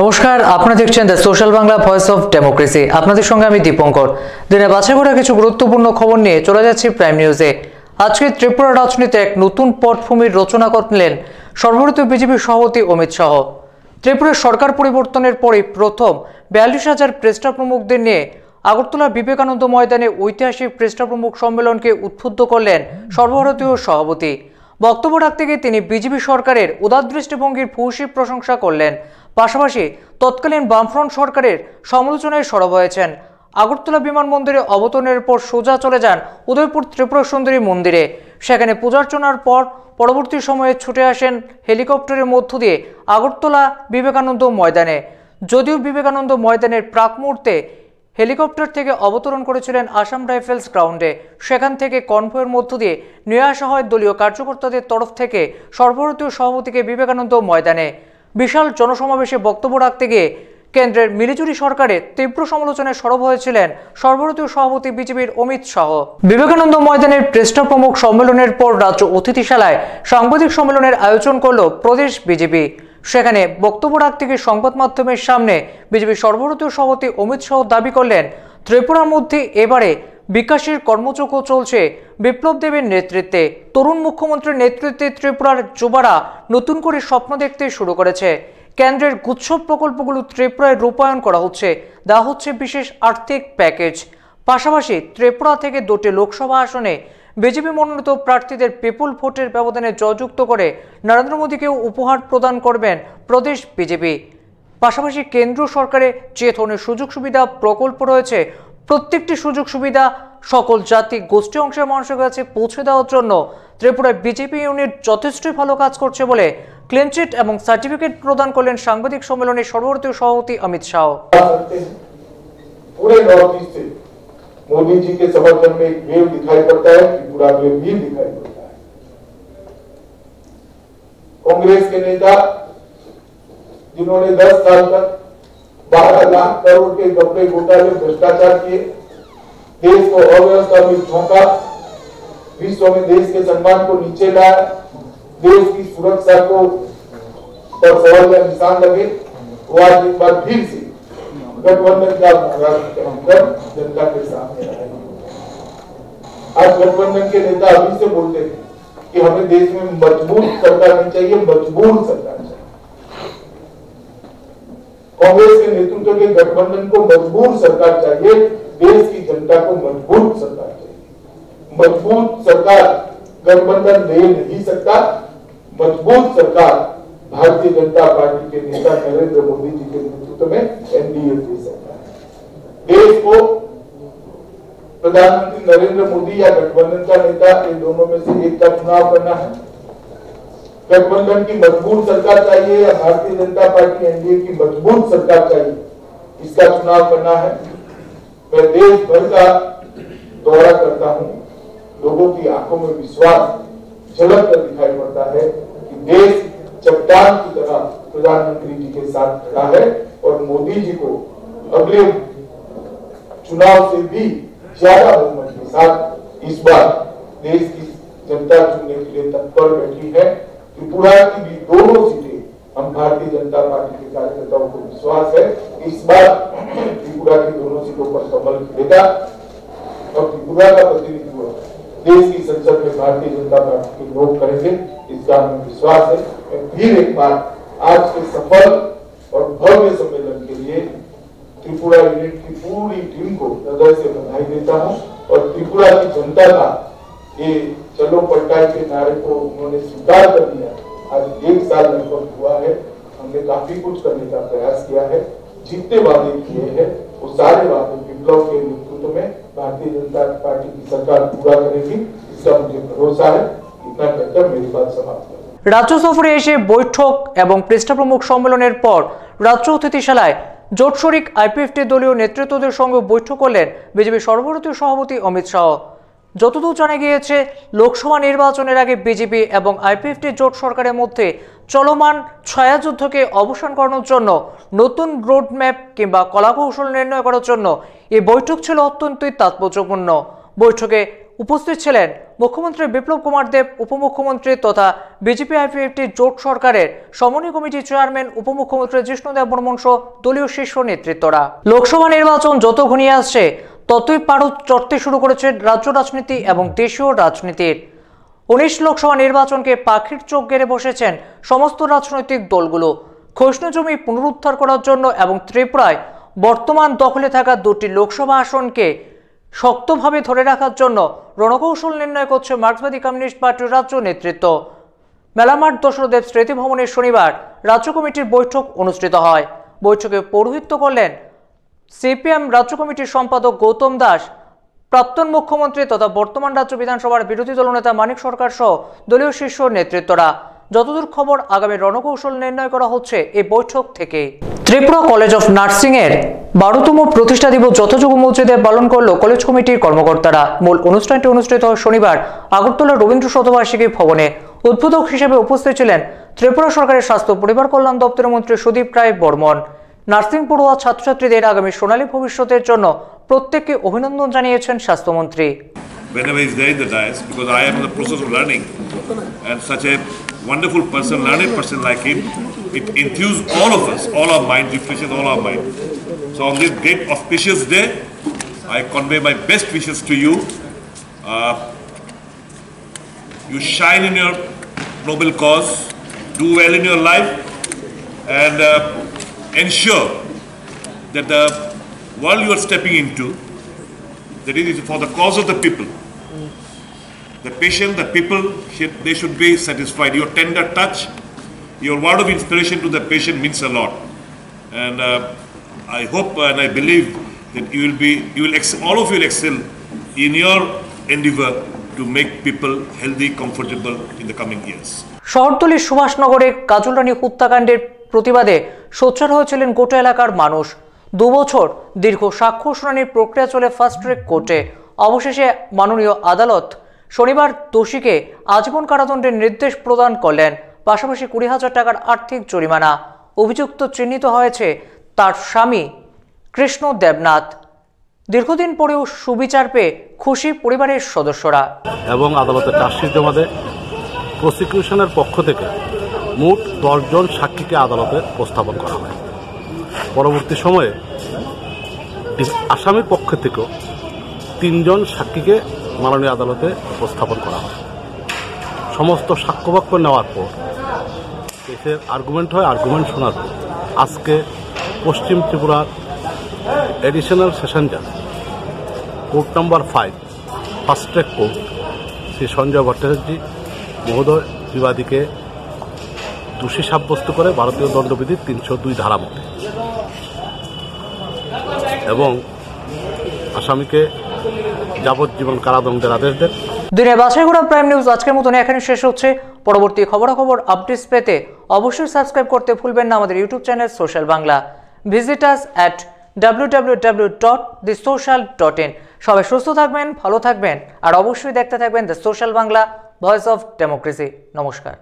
নমস্কার আপনারা দেখছেন the social Bangla voice of democracy. আপনাদের সঙ্গে আমি দীপঙ্কর। দিনে বাছাই করা কিছু গুরুত্বপূর্ণ খবর নিয়ে চলে যাচ্ছি প্রাইম নিউজে। আজকে ত্রিপুরা রাজনীতিতে এক নতুন পটভূমির রচনা করলেন সর্বভারতীয় বিজেপি সভাপতি অমিত শাহ। ত্রিপুরার সরকার পরিবর্তনের পরে প্রথম বিয়াল্লিশ হাজার প্রেস্টা প্রমুখদের নিয়ে আগরতলা বিবেকানন্দ ময়দানে ঐতিহাসিক প্রেস্টা প্রমুখ সম্মেলনকে উদ্বুদ্ধ করলেন সর্বভারতীয় সভাপতি। বক্তব্য রাখতে গিয়ে তিনি বিজেপি সরকারের উদারদৃষ্টিভঙ্গির ভূয়সী প্রশংসা করলেন। পাশাপাশি তৎকালীন বামফ্রন্ট সরকারের সমালোচনায় সরব হয়েছেন। আগরতলা বিমানবন্দরে অবতরণের পর সোজা চলে যান উদয়পুর ত্রিপুরা সুন্দরী মন্দিরে। সেখানে পূজার্চনার পর পরবর্তী সময়ে ছুটে আসেন হেলিকপ্টারের মধ্য দিয়ে আগরতলা বিবেকানন্দ ময়দানে। যদিও বিবেকানন্দ ময়দানের প্রাক মুহূর্তে হেলিকপ্টার থেকে অবতরণ করেছিলেন আসাম রাইফেলস গ্রাউন্ডে। সেখান থেকে কনভয়ের মধ্য দিয়ে নিয়ে আসা হয় দলীয় কার্যকর্তাদের তরফ থেকে সর্বভারতীয় সভাপতিকে বিবেকানন্দ ময়দানে। বিশাল জনসমাবেশে বক্তব্য রাখতে গিয়ে কেন্দ্রের মিলিজুরি সরকারের তীব্র সমালোচনায় সরব হয়েছিলেন সর্বভারতীয় সভাপতি বিজেপির অমিত শাহ। বিবেকানন্দ ময়দানের প্রেস্টা প্রমুখ সম্মেলনের পর রাজ্য অতিথিশালায় সাংবাদিক সম্মেলনের আয়োজন করল প্রদেশ বিজেপি। সেখানে বক্তব্য রাখতে গিয়ে সংবাদ মাধ্যমের সামনে বিজেপির সর্বভারতীয় সভাপতি অমিত শাহ দাবি করলেন, ত্রিপুরার মধ্যে এবারে বিকাশের কর্মযোগ্য চলছে বিপ্লব দেবের নেতৃত্বে। তরুণ মুখ্যমন্ত্রীর নেতৃত্বে ত্রিপুরার যুবারা নতুন করে স্বপ্ন দেখতে শুরু করেছে। কেন্দ্রের গুচ্ছব প্রকল্পগুলো ত্রিপুরায় রূপায়ণ করা হচ্ছে। দেওয়া হচ্ছে বিশেষ আর্থিক প্যাকেজ। পাশাপাশি ত্রিপুরা থেকে দুটি লোকসভা আসনে বিজেপি মনোনীত প্রার্থীদের পিপুল ভোটের ব্যবধানে জয়যুক্ত করে নরেন্দ্র মোদীকেও উপহার প্রদান করবেন প্রদেশ বিজেপি। পাশাপাশি কেন্দ্র সরকারের যে ধরনের সুযোগ সুবিধা প্রকল্প রয়েছে, প্রত্যেকটি সুযোগ সুবিধা সকল জাতি গোষ্ঠী অংশের মানুষের কাছে পৌঁছে দেওয়ার জন্য ত্রিপুরায় বিজেপি ইউনিট যথেষ্টই ভালো কাজ করছে বলে ক্লিনচিট এবং সার্টিফিকেট প্রদান করলেন সাংবাদিক সম্মেলনে সর্বভারতীয় সভাপতি অমিত শাহ। मोदी जी के समर्थन में एक वेव दिखाई पड़ता है, त्रिपुरा वेव भी दिखाई पड़ता है। कांग्रेस के नेता, जिन्होंने 10 साल तक 12 लाख करोड़ के कपड़े घोटाले भ्रष्टाचार किए, देश को अव्यवस्था में झोंका विश्व में देश के सम्मान को नीचे लाया, देश की सुरक्षा को पर सवाल का निशान लगे वो आज एक बार फिर से गठबंधन का राजनीति कर जनता के सामने आए आज गठबंधन के नेता अभी से बोलते थे कि हमें देश में मज़बूत सरकार नहीं चाहिए मजबूर सरकार चाहिए। कांग्रेस के नेतृत्व के गठबंधन को मजबूर सरकार चाहिए, देश की जनता को मज़बूत सरकार चाहिए। मज़बूत सरकार गठबंधन दे नहीं सकता, मज़बूत सरकार भारतीय जनता पार्टी के नेता नरेंद्र मोदी जी के नेतृत्व में एनडीए सकता है देश को प्रधानमंत्री नरेंद्र मोदी या गठबंधन का नेता इन दोनों में से एक का चुनाव करना है। गठबंधन की मज़बूत सरकार चाहिए या भारतीय जनता पार्टी एनडीए की मज़बूत सरकार चाहिए, इसका चुनाव करना है। मैं देश भर का दौरा करता हूँ। लोगों की आँखों में विश्वास झलक कर दिखाई पड़ता है। कि चट्टान की तरह प्रधानमंत्री जी के साथ खड़ा है और मोदी जी को अगले चुनाव से भी ज़्यादा बहुमत के साथ इस बार देश की जनता चुनने के लिए तत्पर बैठी है त्रिपुरा की भी दोनों सीटें हम भारतीय जनता पार्टी के कार्यकर्ताओं को विश्वास है इस बार त्रिपुरा की दोनों सीटों पर कमल खिलेगा। और त्रिपुरा का प्रतिनिधित्व देश की संसद में भारतीय जनता पार्टी के लोग करेंगे इसका हमें विश्वास है। फिर एक बार आज के सफल और भव्य सम्मेलन के लिए त्रिपुरा यूनिट की पूरी टीम को हृदय से बधाई देता हूँ और त्रिपुरा की जनता का ये चलो पलटाई के नारे को उन्होंने स्वीकार कर दिया आज एक साल लगभग हुआ है। हमने काफ़ी कुछ करने का प्रयास किया है। जितने वादे किए हैं, वो सारे वादे विप्लव के नेतृत्व में भारतीय जनता पार्टी की सरकार पूरा करेगी। इसका मुझे भरोसा है। इतना कहकर मेरी बात समाप्त। রাজ্য সফরে এসে বৈঠক এবং পৃষ্ঠা প্রমুখ সম্মেলনের পর রাজ্য অতিথিশালায় জোট শরিক আইপিএফটি দলীয় নেতৃত্বদের সঙ্গে বৈঠক করলেন বিজেপি সর্বভারতীয় সভাপতি অমিত শাহ। যতদূর জানা গিয়েছে, লোকসভা নির্বাচনের আগে বিজেপি এবং আইপিএফটি জোট সরকারের মধ্যে চলমান ছায়াযুদ্ধকে অবসান করানোর জন্য নতুন রোডম্যাপ কিংবা কলাকৌশল নির্ণয় করার জন্য এই বৈঠক ছিল অত্যন্তই তাৎপর্যপূর্ণ। বৈঠকে উপস্থিত ছিলেন মুখ্যমন্ত্রী বিপ্লব কুমার দেব, উপমুখ্যমন্ত্রী তথা বিজেপি আইপিএফটি জোট সরকারের সমন্বয় কমিটির চেয়ারম্যান, উপমুখ্যমন্ত্রী জিষ্ণুদেব বর্মন সহ দলীয় শীর্ষ নেতৃত্বরা। লোকসভা নির্বাচন যত ঘনিয়ে আসছে, ততই পারদ চড়তে শুরু করেছে রাজ্য রাজনীতি এবং দেশীয় রাজনীতির। উনিশ লোকসভা নির্বাচনকে পাখির চোখ গেড়ে বসেছেন সমস্ত রাজনৈতিক দলগুলো। ক্ষষ্ণ জমি পুনরুদ্ধার করার জন্য এবং ত্রিপুরায় বর্তমান দখলে থাকা দুটি লোকসভা আসনকে শক্তভাবে ধরে রাখার জন্য রণকৌশল নির্ণয় করছে মার্ক্সবাদী কমিউনিস্ট পার্টির রাজ্য নেতৃত্ব। মেলামাঠ দশরদেব স্মৃতি ভবনে শনিবার রাজ্য কমিটির বৈঠক অনুষ্ঠিত হয়। বৈঠকে পৌরোহিত্য করলেন সিপিএম রাজ্য কমিটির সম্পাদক গৌতম দাস, প্রাক্তন মুখ্যমন্ত্রী তথা বর্তমান রাজ্য বিধানসভার বিরোধী দলনেতা মানিক সরকার সহ দলীয় শীর্ষ নেতৃত্বরা। যতদূর খবর আগামী রণকৌশল নির্ণয় করা হচ্ছে এই বৈঠক থেকে। ত্রিপুরা কলেজ অফ নার্সিং এর বারোতম প্রতিষ্ঠা দিবস যথাযোগ্য মসজিদে পালন করল কলেজ কমিটির কর্মকর্তারা। মূল অনুষ্ঠানটি অনুষ্ঠিত হয় শনিবার আগরতলা রবীন্দ্র শতবার্ষিকী ভবনে। উদ্বোধক হিসেবে উপস্থিত ছিলেন ত্রিপুরা সরকারের স্বাস্থ্য পরিবার কল্যাণ দপ্তরের মন্ত্রী সুদীপ রায় বর্মন। নার্সিং পড়ুয়া ছাত্রছাত্রীদের আগামী সোনালী ভবিষ্যতের জন্য প্রত্যেককে অভিনন্দন জানিয়েছেন স্বাস্থ্যমন্ত্রী। Whenever he's there in the dais because I am in the process of learning and such a wonderful person, learned person like him, it enthused all of us, all our mind, refreshes all our mind. So on this great auspicious day, I convey my best wishes to you. Uh, you shine in your noble cause, do well in your life, and uh, ensure that the world you are stepping into that it is for the cause of the people. The patient, the people, they should be satisfied. Your tender touch, your word of inspiration to the patient means a lot. And uh, I hope and I believe that you will be, you will, ex- all of you will excel in your endeavor to make people healthy, comfortable in the coming years. শহরতলির সুভাষনগরে কাজল রানী হত্যাকাণ্ডের প্রতিবাদে সোচ্চার হয়েছিলেন গোটা এলাকার মানুষ দুবছর দীর্ঘ সাক্ষ্য শুনানির প্রক্রিয়া চলে ফার্স্ট ট্র্যাক কোর্টে অবশেষে মাননীয় আদালত শনিবার দোষীকে আজীবন কারাদণ্ডের নির্দেশ প্রদান করলেন পাশাপাশি কুড়ি হাজার টাকার আর্থিক জরিমানা। অভিযুক্ত চিহ্নিত হয়েছে তার স্বামী কৃষ্ণ দেবনাথ। দীর্ঘদিন পরেও সুবিচার পেয়ে খুশি পরিবারের সদস্যরা। এবং আদালতে চার্জশিট জমা দেয় প্রসিকিউশনের পক্ষ থেকে মোট দশজন সাক্ষীকে আদালতে উপস্থাপন করা হয়। পরবর্তী সময়ে আসামির পক্ষ থেকেও তিনজন সাক্ষীকে মাননীয় আদালতে উপস্থাপন করা হয়। সমস্ত সাক্ষ্যবাক্য নেওয়ার পর কেসের আর্গুমেন্ট হয় আর্গুমেন্ট শোনার পর। আজকে পশ্চিম ত্রিপুরার এডিশনাল সেশন জাজ court number five fast track court Shri Sanjay Bhattacharya মহোদয় বিবাদীকে দোষী সাব্যস্ত করে ভারতীয় দণ্ডবিধির তিনশো দুই ধারা মতে। এবং আসামিকে যাবজ্জীবন কারাদণ্ডের আদেশ দেন। দিনে বাছাই করা প্রাইম নিউজ আজকের মতন এখানে শেষ হচ্ছে। পরবর্তী খবরাখবর আপডেটস পেতে অবশ্যই সাবস্ক্রাইব করতে ভুলবেন না আমাদের YouTube channel social Bangla visit us at W সবাই সুস্থ থাকবেন, ভালো থাকবেন, আর অবশ্যই দেখতে থাকবেন the social Bangla voice of democracy নমস্কার।